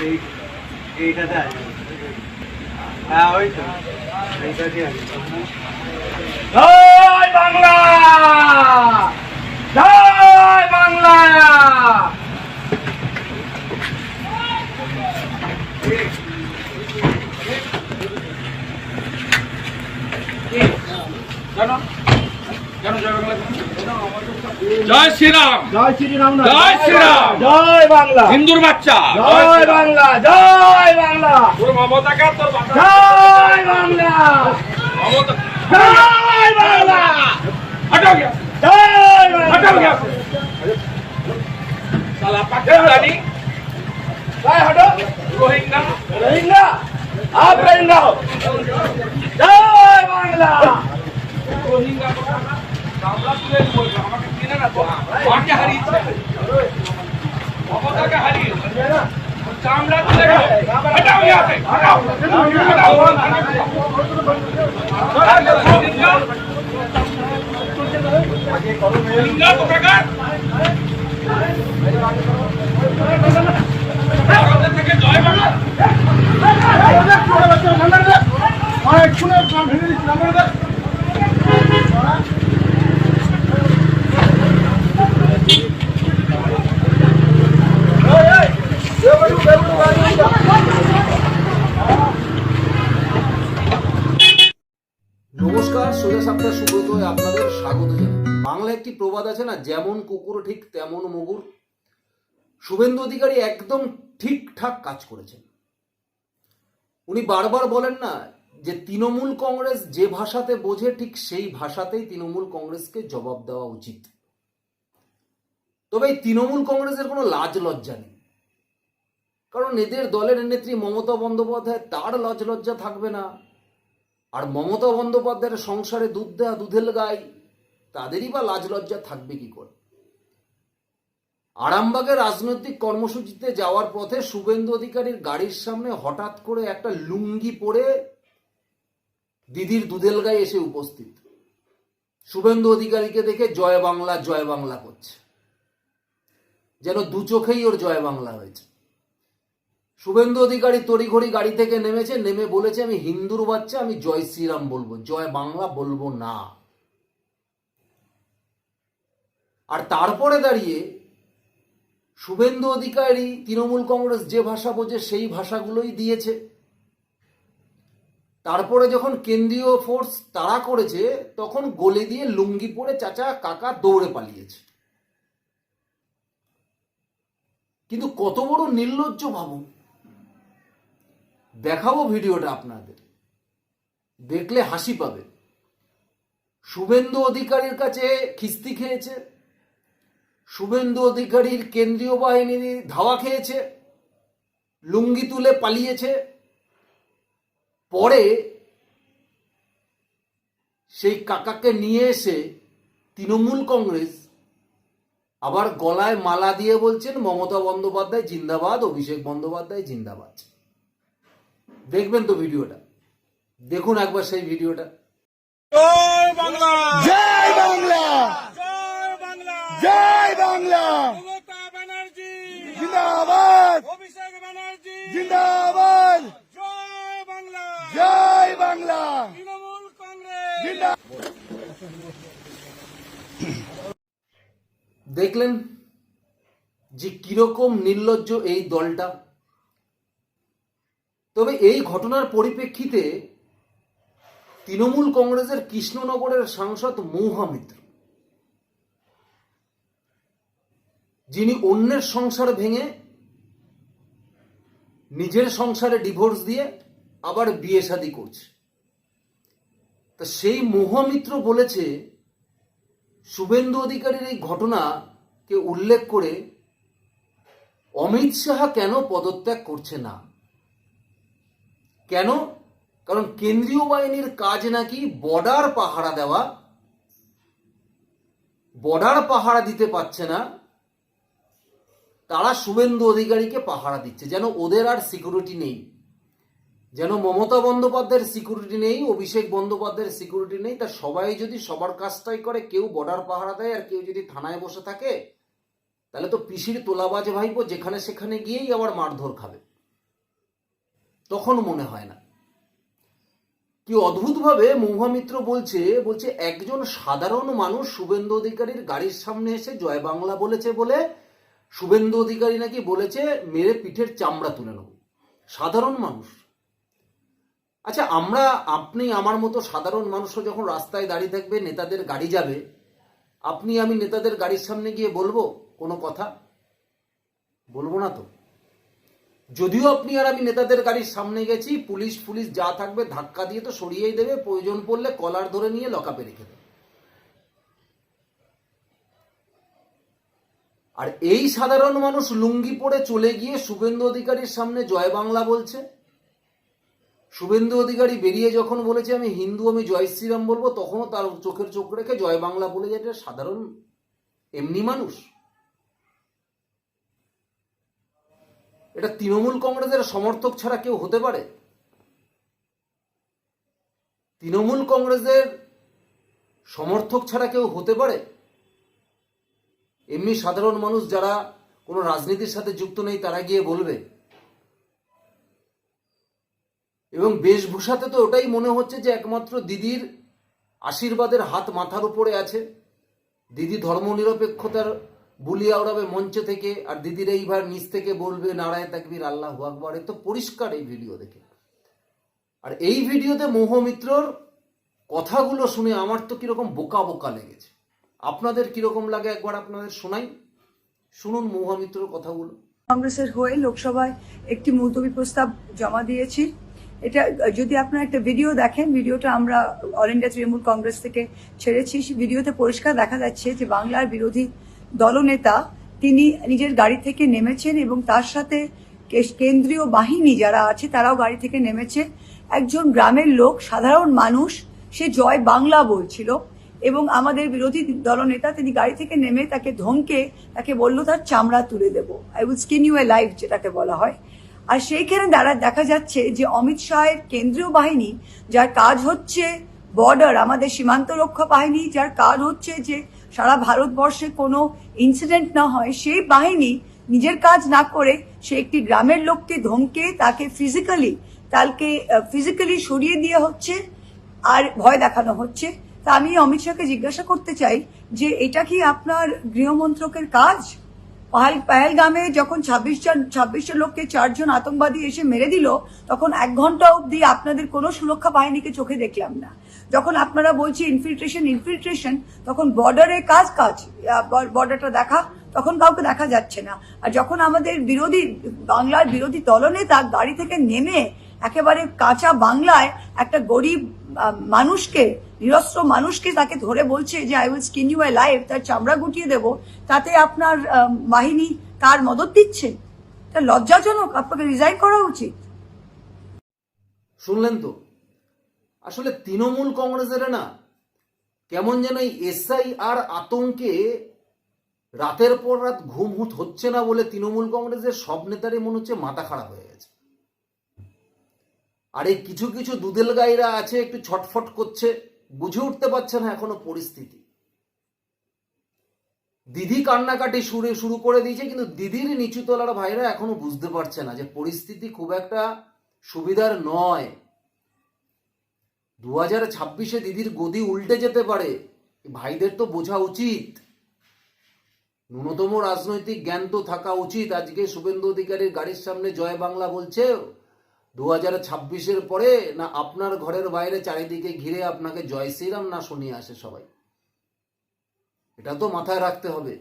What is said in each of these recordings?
এই এইটাতে আছে হ্যাঁ ওই তো। এইটাতে আছে জয় বাংলা! জয় বাংলা! জয় শ্রীরাম। জয় শ্রীরাম জয় শ্রীরাম। জয় বাংলা। হিন্দুর বাচ্চা। জয় বাংলা। জয় বাংলা। তোর মমতাকে তোর জয় বাংলা। মমতা কিনে না তো মাকে হারিয়েছে মমতাকে হারিয়েছে চামড়া তুলে হটাও ইয়াতে হটাও হটাও লিঙ্গা তো প্রকার স্বাগত জানাই। বাংলা একটি প্রবাদ আছে না, যেমন কুকুর ঠিক তেমন মগুর। শুভেন্দু অধিকারী একদম ঠিকঠাক কাজ করেছেন। উনি বারবার বলেন না যে তৃণমূল কংগ্রেস যে ভাষাতে বোঝে ঠিক সেই ভাষাতেই তৃণমূল কংগ্রেসকে জবাব দেওয়া উচিত। তবে এই তৃণমূল কংগ্রেসের কোনো লাজ লজ্জা নেই। কারণ এদের দলের নেত্রী মমতা বন্দ্যোপাধ্যায় তার লজ লজ্জা থাকবে না। আর মমতা বন্দ্যোপাধ্যায়ের সংসারে দুধ দেওয়া দুধেল গাই তাদেরই বা লাজ লজ্জা থাকবে কি করে? আরামবাগের রাজনৈতিক কর্মসূচিতে যাওয়ার পথে শুভেন্দু অধিকারীর গাড়ির সামনে হঠাৎ করে একটা লুঙ্গি পরে দিদির দুধেল গায়ে এসে উপস্থিত। শুভেন্দু অধিকারীকে দেখে জয় বাংলা জয় বাংলা করছে। যেন দু চোখেই ওর জয় বাংলা হয়েছে। শুভেন্দু অধিকারী তড়িঘড়ি গাড়ি থেকে নেমেছে, নেমে বলেছে, আমি হিন্দুর বাচ্চা, আমি জয় শ্রীরাম বলব, জয় বাংলা বলব না। আর তারপরে দাঁড়িয়ে শুভেন্দু অধিকারী, তৃণমূল কংগ্রেস যে ভাষা বোঝে সেই ভাষাগুলোই দিয়েছে। তারপরে যখন কেন্দ্রীয় ফোর্স তাড়া করেছে, তখন গলে দিয়ে লুঙ্গি পরে চাচা কাকা দৌড়ে পালিয়েছে। কিন্তু কত বড় নির্লজ্জ ভাবুন দেখাবো ভিডিওটা আপনাদের। দেখলে হাসি পাবে। শুভেন্দু অধিকারীর কাছে খিস্তি খেয়েছে। শুভেন্দু অধিকারীর কেন্দ্রীয় বাহিনী ধাওয়া খেয়েছে লুঙ্গি তুলে পালিয়েছে। পরে সেই কাকাকে নিয়ে এসে তৃণমূল কংগ্রেস আবার গলায় মালা দিয়ে বলছেন মমতা বন্দ্যোপাধ্যায় জিন্দাবাদ অভিষেক বন্দ্যোপাধ্যায় জিন্দাবাদ। দেখবেন তো ভিডিওটা। দেখুন একবার সেই ভিডিওটা। জয় বাংলা! জয় বাংলা! জয় বাংলা! জয় বাংলা। জিন্দাবাদ। জিন্দাবাদ। জয় বাংলা। তৃণমূল কংগ্রেস। দেখলেন যে কীরকম নির্লজ্জ এই দলটা? তবে এই ঘটনার পরিপ্রেক্ষিতে তৃণমূল কংগ্রেসের কৃষ্ণনগরের সাংসদ মৌহামিত্র যিনি অন্যের সংসার ভেঙে নিজের সংসারে ডিভোর্স দিয়ে আবার বিয়ে শাদী করছে। তা সেই মহামিত্র বলেছে, শুভেন্দু অধিকারীর এই ঘটনাকে উল্লেখ করে অমিত শাহা কেন পদত্যাগ করছে না? কেন? কারণ কেন্দ্রীয় বাহিনীর কাজ নাকি বর্ডার পাহারা দেওয়া, বর্ডার পাহারা দিতে পারছে না। তারা শুভেন্দু অধিকারীকে পাহারা দিচ্ছে। যেন ওদের আর সিকিউরিটি নেই। যেন মমতা বন্দ্যোপাধ্যায়ের সিকিউরিটি নেই, অভিষেক বন্দ্যোপাধ্যায়ের সিকিউরিটি নেই। তা সবাই যদি সবার কাজটাই করে, কেউ বর্ডার পাহারা দেয় আর কেউ যদি থানায় বসে থাকে, তাহলে তো পিসির তোলাবাজ ভাইপো যেখানে সেখানে গিয়েই আবার মারধর খাবে। তখন মনে হয় না। কি অদ্ভুতভাবে মৌহামিত্র বলছে বলছে, একজন সাধারণ মানুষ শুভেন্দু অধিকারীর গাড়ির সামনে এসে জয় বাংলা বলেছে বলে শুভেন্দু অধিকারী নাকি বলেছে, মেরে পিঠের চামড়া তুলে নেব। সাধারণ মানুষ। আচ্ছা আমরা, আপনি আমার মতো সাধারণ মানুষও যখন রাস্তায় দাঁড়িয়ে থাকবে, নেতাদের গাড়ি যাবে, আপনি, আমি নেতাদের গাড়ির সামনে গিয়ে বলব কোনো কথা? বলব না তো। যদিও আপনি আর আমি নেতাদের গাড়ির সামনে গেছি, পুলিশ পুলিশ যা থাকবে ধাক্কা দিয়ে তো সরিয়েই দেবে, প্রয়োজন পড়লে কলার ধরে নিয়ে লকাপে রেখে দেবে। আর এই সাধারণ মানুষ লুঙ্গি পরে চলে গিয়ে শুভেন্দু অধিকারীর সামনে জয় বাংলা বলছে। শুভেন্দু অধিকারী বেরিয়ে যখন বলেছে, আমি হিন্দু, আমি জয় শ্রীরাম বলব, তখনও তার চোখের চোখ রেখে জয় বাংলা বলে যায়। এটা সাধারণ, এমনি মানুষ। এটা তৃণমূল কংগ্রেসের সমর্থক ছাড়া কেউ হতে পারে? তৃণমূল কংগ্রেসের সমর্থক ছাড়া কেউ হতে পারে? এমনি সাধারণ মানুষ যারা কোনো রাজনীতির সাথে যুক্ত নেই, তারা গিয়ে বলবে। এবং বেশভূষাতে তো ওটাই মনে হচ্ছে যে একমাত্র দিদির আশীর্বাদের হাত মাথার উপরে আছে। দিদি ধর্মনিরপেক্ষতার বুলিয়া ওড়াবে মঞ্চ থেকে, আর দিদির এইবার নিচ থেকে বলবে, নারায় তাকবির, আল্লাহ আকবর। তো পরিষ্কার এই ভিডিও দেখে। আর এই ভিডিওতে মোহমিত্রর কথাগুলো শুনে আমার তো কীরকম বোকা বোকা লেগেছে। আপনাদের কীরকম লাগে একবার আপনাদের শোনাই? শুনুন মৌহমিত্রর কথাগুলো। কংগ্রেসের হয়ে লোকসভায় একটি মুলতবি প্রস্তাব জমা দিয়েছি। এটা যদি আপনারা একটা ভিডিও দেখেন, ভিডিওটা আমরা অল ইন্ডিয়া তৃণমূল কংগ্রেস থেকে ছেড়েছি। ভিডিওতে পরিষ্কার দেখা যাচ্ছে যে বাংলার বিরোধী দলনেতা তিনি নিজের গাড়ি থেকে নেমেছেন এবং তার সাথে কেন্দ্রীয় বাহিনী যারা আছে, তারাও গাড়ি থেকে নেমেছে। একজন গ্রামের লোক, সাধারণ মানুষ, সে জয় বাংলা বলছিল। এবং আমাদের বিরোধী দলনেতা তিনি গাড়ি থেকে নেমে তাকে ধমকে তাকে বলল, তার চামড়া তুলে দেব। I will skin you a life যেটাকে বলা হয়। আর সেইখানে দ্বারা দেখা যাচ্ছে যে অমিত শাহের কেন্দ্রীয় বাহিনী, যার কাজ হচ্ছে বর্ডার আমাদের সীমান্ত রক্ষা বাহিনী, যার কাজ হচ্ছে যে সারা ভারতবর্ষে কোনো ইনসিডেন্ট না হয়, সেই বাহিনী নিজের কাজ না করে সে একটি গ্রামের লোককে ধমকে তাকে ফিজিক্যালি তাকে ফিজিক্যালি সরিয়ে দিয়ে হচ্ছে আর ভয় দেখানো হচ্ছে। তা আমি অমিত শাহকে জিজ্ঞাসা করতে চাই যে এটা কি আপনার গৃহমন্ত্রকের কাজ? পাহাল পাহেলগামে যখন ছাব্বিশ জন ছাব্বিশটা লোককে চারজন আতঙ্কবাদী এসে মেরে দিল, তখন এক ঘণ্টা অবধি আপনাদের কোনো সুরক্ষা বাহিনীকে চোখে দেখলাম না। যখন আপনারা বলছি ইনফিল্ট্রেশন ইনফিল্ট্রেশন তখন বর্ডারে কাজ কাজ বর্ডারটা দেখা, তখন কাউকে দেখা যাচ্ছে না। আর যখন আমাদের বিরোধী, বাংলার বিরোধী দলনেতা গাড়ি থেকে নেমে একেবারে কাঁচা বাংলায় একটা গরিব মানুষকে নিরস্ত্র মানুষকে তাকে ধরে বলছে যে I will skin you I life তার চামড়া গুটিয়ে দেব। তাতে আপনার বাহিনী তার মদত দিচ্ছে। তা লজ্জাজনক, আপনাকে রিজাইন করা উচিত। শুনলেন তো? আসলে তৃণমূল কংগ্রেসের না, কেমন যেন এই এসআই আর আতঙ্কে রাতের পর রাত ঘুম হুত হচ্ছে না বলে তৃণমূল কংগ্রেসের সব নেতারই মনে হচ্ছে মাথা খারাপ হয়ে গেছে। আর এই কিছু কিছু দুদেল গাইরা আছে, একটু ছটফট করছে। বুঝে উঠতে পারছে না এখনও পরিস্থিতি। দিদি কান্নাকাটি শুরু শুরু করে দিয়েছে, কিন্তু দিদির নিচুতলার ভাইরা এখনও বুঝতে পারছে না যে পরিস্থিতি খুব একটা সুবিধার নয়। দু হাজার ছাব্বিশে দিদির গদি উল্টে যেতে পারে, ভাইদের তো বোঝা উচিত। ন্যূনতম রাজনৈতিক জ্ঞান তো থাকা উচিত। আজকে শুভেন্দু অধিকারীর গাড়ির সামনে জয় বাংলা বলছে দু হাজার ছাব্বিশের পরে না আপনার ঘরের বাইরে চারিদিকে ঘিরে আপনাকে জয় শ্রীরাম না শুনিয়ে আসে সবাই? এটা তো মাথায় রাখতে হবে।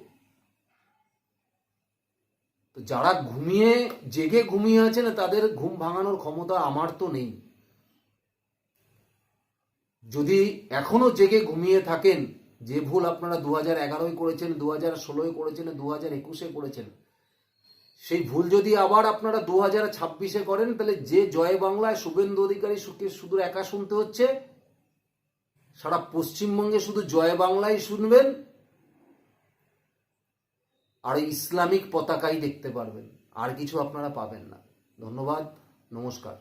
তো যারা ঘুমিয়ে, জেগে ঘুমিয়ে আছেন, তাদের ঘুম ভাঙানোর ক্ষমতা আমার তো নেই। যদি এখনও জেগে ঘুমিয়ে থাকেন, যে ভুল আপনারা দু হাজার এগারোয় করেছেন, দু হাজার ষোলোয় করেছেন, দু হাজার একুশে করেছেন সেই ভুল যদি আবার আপনারা দু হাজার ছাব্বিশে করেন, তাহলে যে জয় বাংলায় শুভেন্দু অধিকারী সুখে শুধু একা শুনতে হচ্ছে, সারা পশ্চিমবঙ্গে শুধু জয় বাংলায় শুনবেন, আর ইসলামিক পতাকাই দেখতে পারবেন, আর কিছু আপনারা পাবেন না। ধন্যবাদ, নমস্কার।